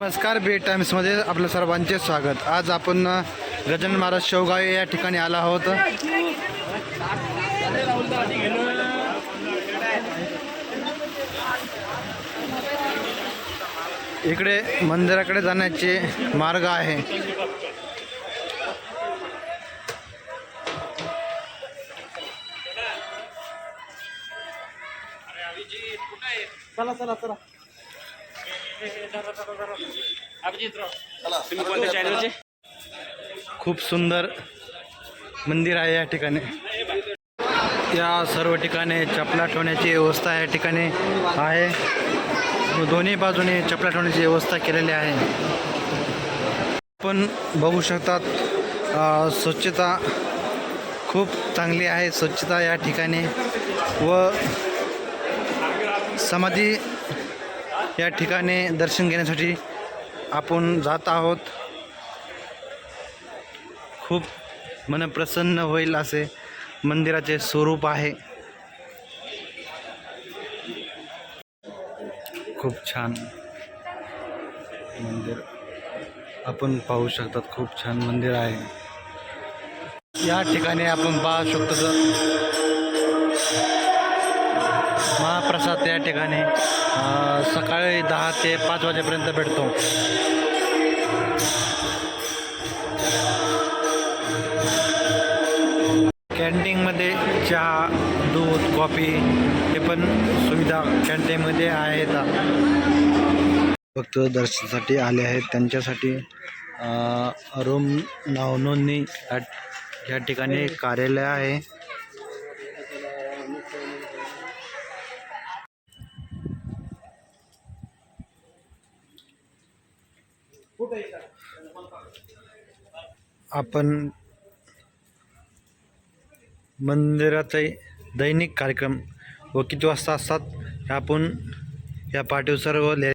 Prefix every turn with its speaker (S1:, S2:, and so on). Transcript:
S1: नमस्कार बी टाइम्समध्ये आपलं सर्वांचे स्वागत. आज आपण गजानन महाराज शेवगाव या ठिकाणी आला आहोत. इकडे मंदिराकडे जाण्याचे मार्ग आहे.
S2: चला चला चला. तुम्ही कोणत्या चॅनलचे
S1: खूप सुंदर मंदिर आहे या ठिकाणी. या सर्व ठिकाणी चपला ठेवण्याची व्यवस्था या ठिकाणी आहे. दोन्ही बाजूने चपला ठेवण्याची व्यवस्था केलेली आहे. आपण बघू शकतात स्वच्छता खूप चांगली आहे. स्वच्छता या ठिकाणी व समाधी या ठिकाणी दर्शन घेण्यासाठी आपण जात आहोत. खूप मन प्रसन्न होईल असे मंदिराचे स्वरूप आहे. खूप छान मंदिर आपण पाहू शकतात. खूप छान मंदिर आहे. या ठिकाणी आपण पाहू शकतो तर महाप्रसाद या ठिकाणी सकाळी दहा ते पाच वाजेपर्यंत भेटतो. कॅन्टीनमध्ये चहा दूध कॉफी हे पण सुविधा कॅन्टीनमध्ये आहेत. फक्त दर्शनासाठी आले आहेत. त्यांच्यासाठी रूम नाव नोंदणी या ठिकाणी कार्यालय आहे. आपण मंदिरातही दैनिक कार्यक्रम व किती वाजता असतात आपण या पाठीवर सर्व लिह